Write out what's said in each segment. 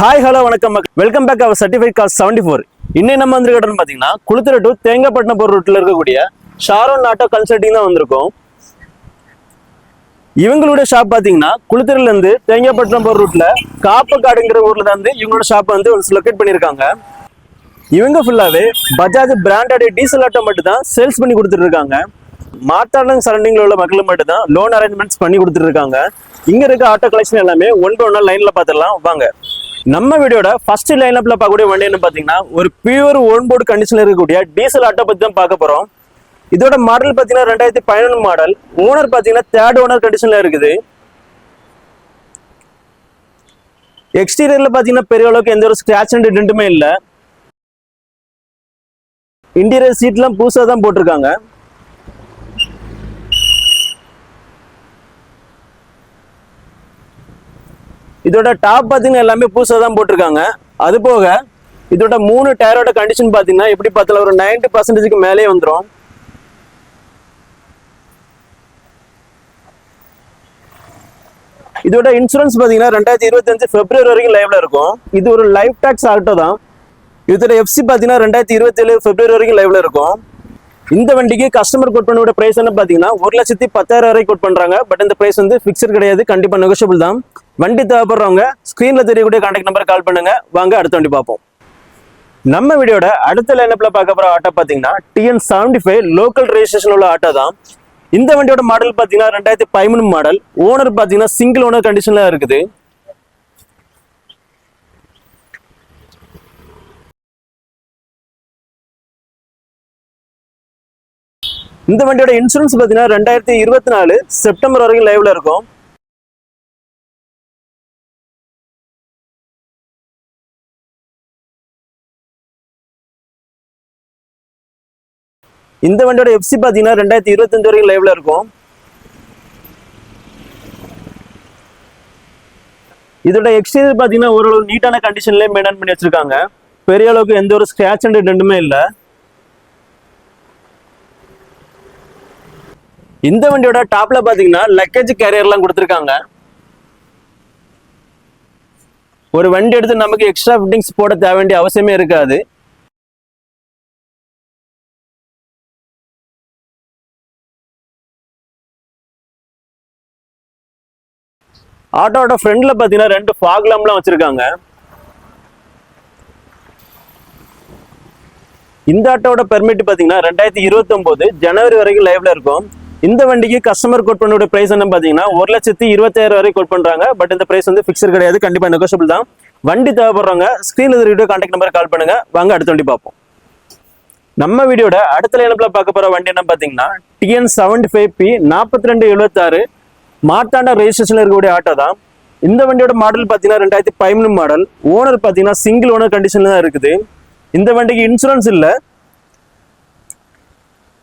Hi hello வணக்கம். Welcome back our certified cast seventy four இன்னும் நம்ம வந்துருக்கோம்னு பார்த்தீங்கன்னா குளுத்துறை டு தேங்காய்பட்டினம் போகிற ரூட்டில் இருக்கக்கூடிய ஷாரோன் ஆட்டோ கன்சல்டிங் தான் வந்திருக்கோம். இவங்களுடைய ஷாப் பார்த்தீங்கன்னா குளுத்துறையிலேருந்து தேங்காய்பட்டினம் போகிற ரூட்டில் காப்பக்காடுங்கிற ஊரில் தான் வந்து இவங்களோட ஷாப் வந்து லொக்கேட் பண்ணியிருக்காங்க. இவங்க ஃபுல்லாகவே பஜாஜ் பிராண்டட் டீசல் ஆட்டோ மட்டும் தான் சேல்ஸ் பண்ணி கொடுத்துட்டு இருக்காங்க மாத்தாளம் சரௌண்டிங்கில் உள்ள மக்கள் மட்டும் தான் லோன் அரேஞ்ச்மெண்ட்ஸ் பண்ணி கொடுத்துட்டு இருக்காங்க இருக்க ஆட்டோ கலெக்ஷன் எல்லாமே ஒன் பை லைனில் லைன்ல பார்த்துடலாம் வாங்க. நம்ம வீடியோட ஃபர்ஸ்ட் லைனப்ல பார்க்கக்கூடிய வண்டி என்ன பார்த்தீங்கன்னா ஒரு பியூர் ஓன் போர்டு கண்டிஷன்ல இருக்கக்கூடிய டீசல் ஆட்டோ பத்தி தான் பார்க்க போறோம். இதோட மாடல் பார்த்தீங்கன்னா ரெண்டாயிரத்தி பதினொன்று மாடல் ஓனர் பார்த்தீங்கன்னா தேர்ட் ஓனர் கண்டிஷன்ல இருக்குது. எக்ஸ்டீரியர்ல பார்த்தீங்கன்னா பெரிய அளவுக்கு எந்த ஒரு ஸ்கிராச் அண்ட் டென்ட்டுமே இல்லை. இன்டீரியர் சீட்லாம் புதுசாக தான் போட்டிருக்காங்க. இதோட டாப் பார்த்தீங்கன்னா எல்லாமே புதுசாக தான் போட்டிருக்காங்க. அது போக இதோட மூணு டயரோட கண்டிஷன் பார்த்தீங்கன்னா எப்படி பார்த்தாலும் ஒரு 90% பர்சன்டேஜுக்கு மேலே வந்துடும் இதோட இன்சூரன்ஸ் பார்த்தீங்கன்னா ரெண்டாயிரத்தி இருபத்தஞ்சு பிப்ரவரி வரைக்கும் லைவ்ல இருக்கும். இது ஒரு லைஃப் டாக்ஸ் ஆட்டோ தான். இதோட எஃப்சி பார்த்தீங்கன்னா ரெண்டாயிரத்தி இருபத்தேழு பிப்ரவரி வரைக்கும் லைவ்ல இருக்கும். இந்த வண்டிக்கு கஸ்டமர் கோட் பண்ணோட பிரைஸ் என்ன பார்த்தீங்கன்னா ஒரு லட்சத்தி பத்தாயிரம் வரைக்கும் கோட் பண்றாங்க. பட் இந்த பிரைஸ் வந்து ஃபிக்ஸட் கிடையாது. கண்டிப்பா நெகோஷியபிள் தான். வண்டி தேவைப்படுறவங்க ஸ்க்ரீனில் தெரியக்கூடிய கான்டாக்ட் நம்பர் கால் பண்ணுங்க. வாங்க அடுத்த வண்டி பார்ப்போம். நம்ம வீடியோட அடுத்த லைனப்ல பார்க்க போற ஆட்டோ பாத்தீங்கன்னா T N seventy five local registration உள்ள ஆட்டோ தான். இந்த வண்டியோட மாடல் பாத்தீங்கன்னா ரெண்டாயிரத்தி பதிமூணு மாடல் ஓனர் பாத்தீங்கன்னா சிங்கிள் ஓனர் கண்டிஷன்ல இருக்குது. இந்த வண்டியோட இன்சூரன்ஸ் பாத்தீங்கன்னா ரெண்டாயிரத்தி இருபத்தி நாலு செப்டம்பர் வரைக்கும் லைவ்ல இருக்கும். இந்த வண்டியோட எஃப்சி பாத்தீங்கன்னா ரெண்டாயிரத்தி இருபத்தஞ்சு வரைக்கும் லைவ்ல இருக்கும். இதோட எக்ஸ்டீரியர் பாத்தீங்கன்னா ஓரளவு நீட்டான கண்டிஷன்லயே மெயின்டைன் பண்ணி வச்சிருக்காங்க. பெரிய அளவுக்கு எந்த ஒரு ஸ்கிராச் அண்ட் ரெண்டுமே இல்லை. இந்த வண்டியோட டாப்ல பாத்தீங்கன்னா லக்கேஜ் கேரியர்லாம் கொடுத்துருக்காங்க. ஒரு வண்டி எடுத்து நமக்கு எக்ஸ்ட்ரா ஃபிட்டிங்ஸ் போட தேவை வேண்டிய அவசியமே இருக்காது. ஆட்டோட ஃப்ரண்ட்ல பாத்தீங்கன்னா ரெண்டு ஃபாக்லாம்லாம் வச்சிருக்காங்க. இந்த ஆட்டோட பெர்மிட் பாத்தீங்கன்னா ரெண்டாயிரத்தி இருபத்தொன்பது ஜனவரி வரைக்கும் லைவ்ல இருக்கும். இந்த வண்டிக்கு கஸ்டமர் கோட் பண்ணோட பிரைஸ் என்ன பார்த்தீங்கன்னா ஒரு லட்சத்தி இருபத்தாயிரம் வரைக்கும் கோட் பண்றாங்க. பட் இந்த பிரைஸ் வந்து ஃபிக்ஸர் கிடையாது கண்டிப்பா நெகோஷியபிள் தான். வண்டி தேவைப்படுறவங்க ஸ்கிரீன்ல வீடியோ கான்டாக்ட் நம்பர் கால் பண்ணுங்க. வாங்க அடுத்த வண்டி பார்ப்போம். நம்ம வீடியோட அடுத்த இனப்பில் பார்க்க போற வண்டி என்ன பார்த்தீங்கன்னா டிஎன் செவன்டி ஃபைவ் பி நாற்பத்தி ரெண்டு எழுபத்தாறு மார்த்தாண்டா ரெஜிஸ்ட்ரேஷன்ல இருக்கக்கூடிய ஆட்டோ தான். இந்த வண்டியோட மாடல் பார்த்தீங்கன்னா ரெண்டாயிரத்தி பதிமூணு மாடல் ஓனர் பார்த்தீங்கன்னா சிங்கிள் ஓனர் கண்டிஷன்ல தான் இருக்குது. இந்த வண்டிக்கு இன்சூரன்ஸ் இல்லை.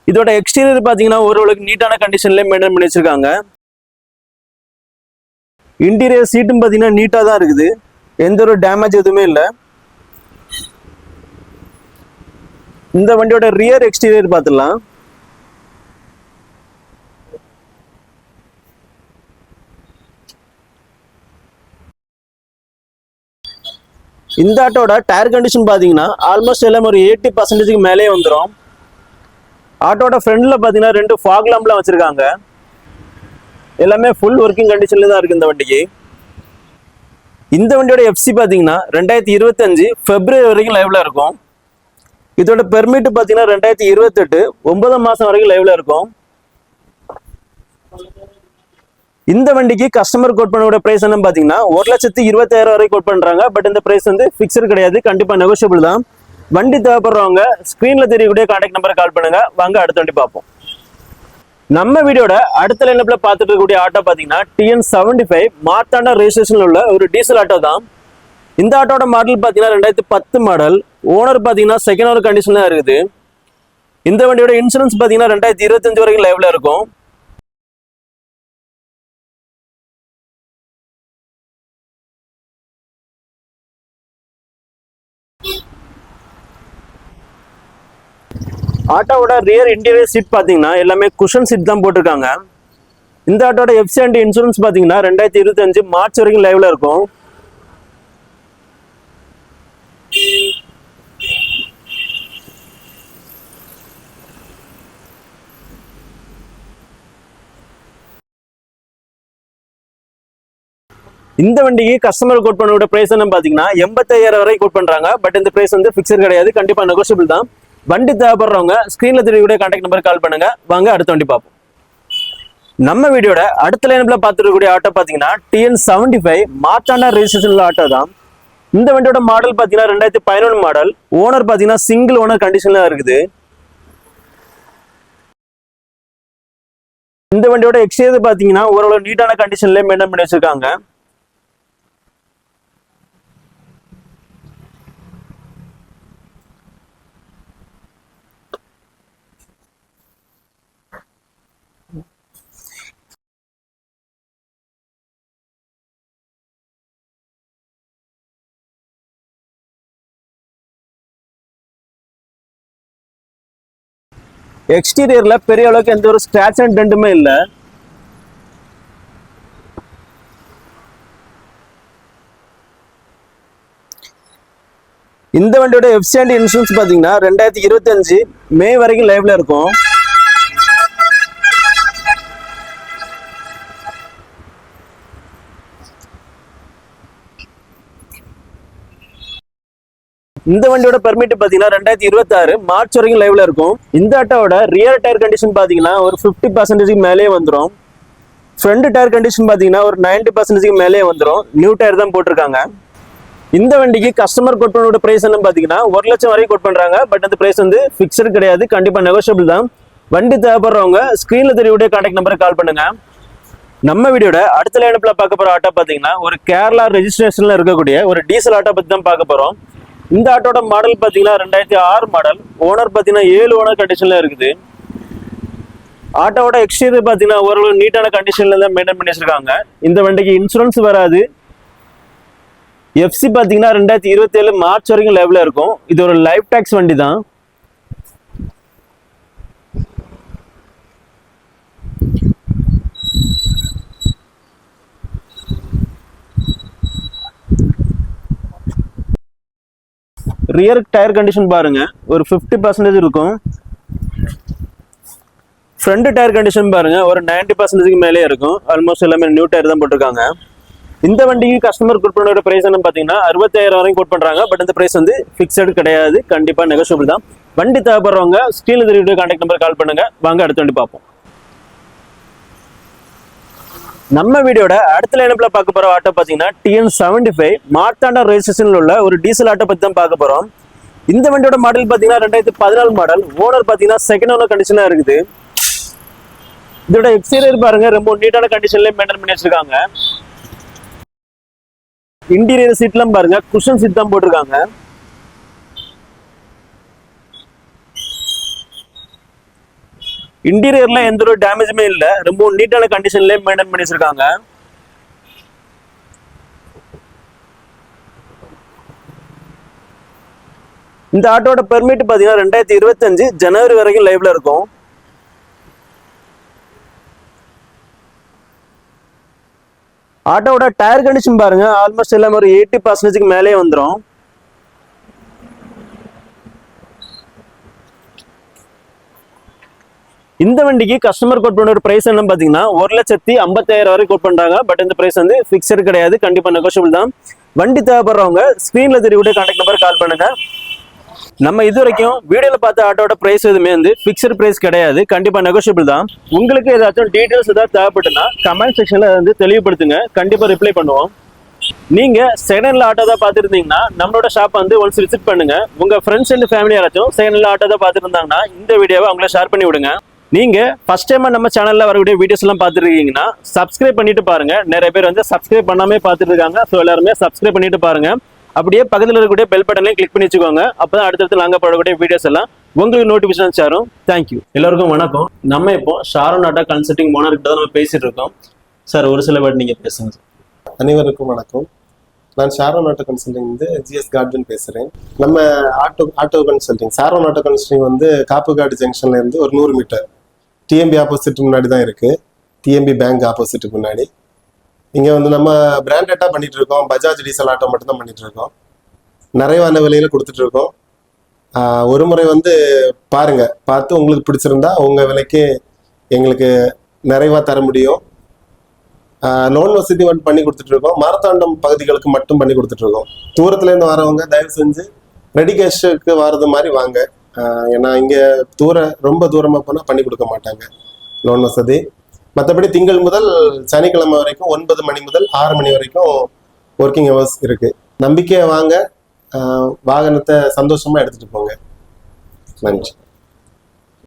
இதோட எக்ஸ்டீரியர் பார்த்தீங்கன்னா ஓரளவுக்கு நீட்டான கண்டிஷன்லேயே மெயின்டைன் பண்ணி வச்சிருக்காங்க. இன்டீரியர் சீட்டும் பார்த்தீங்கன்னா நீட்டாக தான் இருக்குது. எந்த ஒரு டேமேஜ் எதுவுமே இல்லை. இந்த வண்டியோட ரியர் எக்ஸ்டீரியர் பார்த்துடலாம் இந்த ஆட்டோட டயர் கண்டிஷன் பார்த்தீங்கன்னா ஆல்மோஸ்ட் எல்லாமே ஒரு எயிட்டி பர்சன்டேஜுக்கு மேலே வந்துடும் ஆட்டோட ஃப்ரண்ட்ல பார்த்தீங்கன்னா ரெண்டு ஃபாக் லாம்ப்லாம் வச்சிருக்காங்க. எல்லாமே ஃபுல் ஒர்க்கிங் கண்டிஷன்ல தான் இருக்கு இந்த வண்டிக்கு. இந்த வண்டியோட எஃப்சி பார்த்தீங்கன்னா ரெண்டாயிரத்தி இருபத்தஞ்சு பிப்ரவரி வரைக்கும் லைவ்ல இருக்கும். இதோட பெர்மிட் பார்த்தீங்கன்னா ரெண்டாயிரத்தி இருபத்தெட்டு ஒன்பதாம் மாசம் வரைக்கும் லைவ்ல இருக்கும். இந்த வண்டிக்கு கஸ்டமர் கோட் பண்ணோட பிரைஸ் என்ன பார்த்தீங்கன்னா ஒரு லட்சத்தி இருபத்தாயிரம் வரைக்கும் கோட் பண்றாங்க. பட் இந்த பிரைஸ் வந்து பிக்சர் கிடையாது. கண்டிப்பா நெகோஷியபிள் தான். வண்டி தேவைப்படுறவங்க ஸ்க்ரீனில் தெரியக்கூடிய கான்டாக்ட் நம்பரை கால் பண்ணுங்க. வாங்க அடுத்த வண்டி பார்ப்போம். நம்ம வீடியோட அடுத்த லைனப்ல பார்த்துட்டு இருக்கக்கூடிய ஆட்டோ பார்த்தீங்கன்னா T N seventy five Marthanda ரெஜிஸ்ட்ரேஷன்ல உள்ள ஒரு டீசல் ஆட்டோ தான். இந்த ஆட்டோட மாடல் பார்த்தீங்கன்னா ரெண்டாயிரத்தி பத்து மாடல் ஓனர் பார்த்தீங்கன்னா செகண்ட் ஓனர் கண்டிஷன்ல இருக்குது. இந்த வண்டியோட இன்சூரன்ஸ் பார்த்தீங்கன்னா ரெண்டாயிரத்தி இருபத்தஞ்சு வரைக்கும் லைவ்ல இருக்கும். ஆட்டோவோட ரியர் இன்டீரியர் சீட் பார்த்தீங்கன்னா எல்லாமே குஷன் சீட் தான் போட்டிருக்காங்க. இந்த ஆட்டோட எஃப்சி அண்ட் இன்சூரன்ஸ் பார்த்தீங்கன்னா ரெண்டாயிரத்தி இருபத்தஞ்சு மார்ச் வரைக்கும் லைவில் இருக்கும். இந்த வண்டிக்கு கஸ்டமர் கோட் பண்ணோட பிரைஸ் என்ன பார்த்தீங்கன்னா எண்பத்தாயிரம் வரை கோட் பண்ணுறாங்க பட் இந்த பிரைஸ் வந்து ஃபிக்ஸர் கிடையாது. கண்டிப்பாக நெகோஷியபிள் தான். வண்டி தேவைப்படுறவங்க ஸ்க்ரீனில் தெரியக்கூடிய கான்டாக்ட் நம்பர் கால் பண்ணுங்க. வாங்க அடுத்த வண்டி பார்ப்போம். நம்ம வீடியோட அடுத்த லைனப்பில் பார்த்துருக்கக்கூடிய ஆட்டோ பார்த்தீங்கன்னா T N seventy five Marthanda ரெஜிஸ்ட்ரேஷன்ல auto தான். இந்த வண்டியோட மாடல் பார்த்தீங்கன்னா ரெண்டாயிரத்தி பதினொன்று மாடல் ஓனர் பார்த்தீங்கன்னா சிங்கிள் ஓனர் கண்டிஷனில் இருக்குது. இந்த வண்டியோட எக்ஸ்டீரியர் பார்த்தீங்கன்னா ஓரளவு நீட்டான கண்டிஷன்லேயே மெயின்டைன் பண்ணி வச்சிருக்காங்க. எக்ஸ்டீரியரில் பெரிய அளவுக்கு எந்த ஒரு ஸ்கிராச் அண்ட் டெண்டுமே இல்லை. இந்த வண்டியோட எஃப்சிஆண்டி இன்சூரன்ஸ் பார்த்தீங்கன்னா ரெண்டாயிரத்தி இருபத்தஞ்சு மே வரைக்கும் லைவ்ல இருக்கும். இந்த வண்டியோட பெர்மிட் பாத்தீங்கன்னா ரெண்டாயிரத்தி இருபத்தாறு மார்ச் வரைக்கும் லைவ்ல இருக்கும். இந்த ஆட்டோவோட ரியர் டயர் கண்டிஷன் பாத்தீங்கன்னா ஒரு ஃபிஃப்டி பர்சன்டேஜ்க்கு மேலே வந்துடும் ஃப்ரண்ட் டயர் கண்டிஷன் பாத்தீங்கன்னா ஒரு 90% பர்சன்டேஜ்க்கு மேலே வந்துடும் நியூ டயர் தான் போட்டிருக்காங்க. இந்த வண்டிக்கு கஸ்டமர் கோட் பண்ணோட பிரைஸ் என்ன பாத்தீங்கன்னா ஒரு லட்சம் வரைக்கும் கோட் பண்றாங்க. பட் அந்த பிரைஸ் வந்து ஃபிக்ஸட் கிடையாது. கண்டிப்பா நெகோஷியபிள் தான். வண்டி தேவைப்படுறவங்க ஸ்கிரீன்ல தெரியக்கூடிய கான்டாக்ட் நம்பருக்கு கால் பண்ணுங்க. நம்ம வீடியோட அடுத்த லைனப்பில் பார்க்க போகிற ஆட்டோ பார்த்தீங்கன்னா ஒரு கேரளா ரெஜிஸ்ட்ரேஷனில் இருக்கக்கூடிய ஒரு டீசல் ஆட்டோ பற்றி தான் பார்க்க போகிறோம் இந்த ஆட்டோட மாடல் பார்த்தீங்கன்னா ரெண்டாயிரத்தி ஆறு மாடல் ஓனர் பார்த்தீங்கன்னா ஏழு ஓனர் கண்டிஷனில் இருக்குது. ஆட்டோவோட எக்ஸ்டீரியர் பார்த்தீங்கன்னா ஓரளவு நீட்டான கண்டிஷனில் தான் மெயின்டைன் பண்ணி வச்சிருக்காங்க. இந்த வண்டிக்கு இன்சூரன்ஸ் வராது. எஃப்சி பார்த்தீங்கன்னா ரெண்டாயிரத்தி இருபத்தி ஏழு மார்ச் வரைக்கும் லெவலில் இருக்கும். இது ஒரு லைஃப் டேக்ஸ் வண்டி தான். ரியர் டயர் கண்டிஷன் பாருங்க. ஒரு 50% பர்சன்டேஜ் இருக்கும். ஃப்ரண்ட் டயர் கண்டிஷன் பாருங்க. ஒரு 90% பர்சன்டேஜ்க்கு மேலே இருக்கும். ஆல்மோஸ்ட் எல்லாமே நியூ டயர் தான் போட்டிருக்காங்க. இந்த வண்டிக்கு கஸ்டமர் கோட் பண்ணோட பிரைஸ் என்ன பார்த்தீங்கன்னா அறுபத்தாயிரம் வரைக்கும் கோட் பண்றாங்க. பட் இந்த பிரைஸ் வந்து ஃபிக்ஸட் கிடையாது. கண்டிப்பா நெகோஷியபிள் தான். வண்டி தேவைப்படுறவங்க ஸ்டீல் திருவிட்டு கான்டாக்ட் நம்பர் கால் பண்ணுங்க. வாங்க அடுத்த வண்டி பார்ப்போம். நம்ம வீடியோட அடுத்த லைனப்ல பார்க்க போற ஆட்டோ பாத்தீங்கன்னா டிஎன் செவன்டி ஃபைவ் மார்த்தாண்டா ரெஜிஸ்ட்ரேஷன்ல உள்ள ஒரு டீசல் ஆட்டோ பத்தி தான் பார்க்க போறோம். இந்த வண்டியோட மாடல் பாத்தீங்கன்னா ரெண்டாயிரத்தி பதினாலு மாடல் ஓனர் பாத்தீங்கன்னா செகண்ட் ஓனர் கண்டிஷனாக இருக்குது. இதோட எக்ஸ்டீரியர் பாருங்க ரொம்ப நீட்டான கண்டிஷன்ல மெயின்டைன் பண்ணி வச்சிருக்காங்க. இன்டீரியர் சீட்லாம் பாருங்க குஷன் சீட் தான் போட்டிருக்காங்க. இன்டீரியர்ல எந்த ஒரு டேமேஜுமே இல்ல. ரொம்ப நீட்டான கண்டிஷன்ல மெயின்டைன் பண்ணி வச்சிருக்காங்க இந்த ஆட்டோட பெர்மிட் பாத்தீங்கன்னா ரெண்டாயிரத்தி இருபத்தஞ்சு ஜனவரி வரைக்கும் லைவ்ல இருக்கும். ஆட்டோட டயர் கண்டிஷன் பாருங்க. ஆல்மோஸ்ட் எல்லாமே ஒரு எயிட்டி பர்சன்டேஜ்க்கு மேலே வந்துடும் இந்த வண்டிக்கு கஸ்டமர் கோட் பண்ண பிரைஸ் என்ன பார்த்தீங்கன்னா ஒரு லட்சத்தி ஐம்பத்தாயிரம் வரை கோட் பண்ணுறாங்க பட் இந்த பிரைஸ் வந்து ஃபிக்ஸட் கிடையாது. கண்டிப்பாக நெகோஷியபிள் தான். வண்டி தேவைப்படுறவங்க ஸ்க்ரீனில் தெரியக்கூடிய கான்டாக்ட் நம்பர் கால் பண்ணுங்க. நம்ம இது வரைக்கும் வீடியோவில் பார்த்த ஆட்டோட பிரைஸ் எதுவுமே வந்து ஃபிக்ஸட் பிரைஸ் கிடையாது. கண்டிப்பாக நெகோஷியபிள் தான். உங்களுக்கு ஏதாச்சும் டீட்டெயில்ஸ் ஏதாவது தேவைப்பட்டுன்னா கமெண்ட் செக்ஷனில் வந்து தெளிவுபடுத்துங்க. கண்டிப்பாக ரிப்ளை பண்ணுவோம். நீங்க செகண்ட்ல ஆட்டோ தான் பார்த்துருந்தீங்கன்னா நம்மளோட ஷாப் வந்து ஒன்ஸ் விசிட் பண்ணுங்க. உங்க ஃப்ரெண்ட்ஸ் அண்ட் ஃபேமிலி யாராச்சும் செகண்ட்ல ஆட்டோ தான் பார்த்துருந்தாங்கன்னா இந்த வீடியோவை அவங்கள ஷேர் பண்ணி விடுங்க. நீங்கள் ஃபஸ்ட் டைம் நம்ம சேனலில் வரக்கூடிய வீடியோஸ் எல்லாம் பார்த்துருக்கீங்கன்னா சப்ஸ்கிரைப் பண்ணிட்டு பாருங்க. நிறைய பேர் வந்து சப்ஸ்கிரைப் பண்ணாமே பார்த்துட்டு இருக்காங்க ஸோ எல்லாருமே சப்ஸ்கிரைப் பண்ணிட்டு பாருங்க. அப்படியே பக்கத்தில் இருக்கக்கூடிய பெல் பட்டனையும் கிளிக் பண்ணி வச்சுக்கோங்க. அப்பதான் அடுத்தடுத்து நாங்கள் போடக்கூடிய வீடியோஸ் எல்லாம் உங்களுக்கு நோட்டிஃபிகேஷன் சேரும். தேங்க்யூ எல்லாருக்கும் வணக்கம். நம்ம இப்போ ஷாரோ நாட்டா கன்சல்டிங் ஓனர் தான் நம்ம பேசிட்டு இருக்கோம். சார் ஒரு சில வேர்டு நீங்கள் பேசுங்க அனைவருக்கும் வணக்கம். நான் ஷாரோன் ஆட்டோ கன்சல்டிங் வந்து ஜிஎஸ் கார்டன் பேசுகிறேன் நம்ம auto auto consulting Sharon auto consulting வந்து காப்புக்காடு ஜங்ஷன்லேருந்து ஒரு நூறு மீட்டர் டிஎம்பி ஆப்போசிட் முன்னாடி தான் இருக்குது டிஎம்பி பேங்க் ஆப்போசிட் முன்னாடி. இங்கே வந்து நம்ம பிராண்டடாக பண்ணிகிட்டு இருக்கோம். பஜாஜ் டீசல் ஆட்டோ மட்டும்தான் இருக்கோம். நிறைவான விலையில் கொடுத்துட்ருக்கோம் ஒரு முறை வந்து பாருங்க. பார்த்து உங்களுக்கு பிடிச்சிருந்தா உங்கள் விலைக்கு எங்களுக்கு நிறைவாக தர முடியும். லோன் வசதி வந்து பண்ணி கொடுத்துட்ருக்கோம் மாரத்தாண்டம் பகுதிகளுக்கு மட்டும் பண்ணி கொடுத்துட்ருக்கோம் தூரத்துலேருந்து வரவங்க தயவு செஞ்சு ரெடி கேஷுக்கு வர்றது மாதிரி வாங்க. ஏன்னா இங்கே தூர ரொம்ப தூரமாக போனால் பண்ணி கொடுக்க மாட்டாங்க. லோன் வசதி. மற்றபடி திங்கள் முதல் சனிக்கிழமை வரைக்கும் ஒன்பது மணி முதல் ஆறு மணி வரைக்கும் ஒர்க்கிங் ஹவர்ஸ் இருக்குது நம்பிக்கையை வாங்க. வாகனத்தை சந்தோஷமாக எடுத்துகிட்டு போங்க. நன்றி.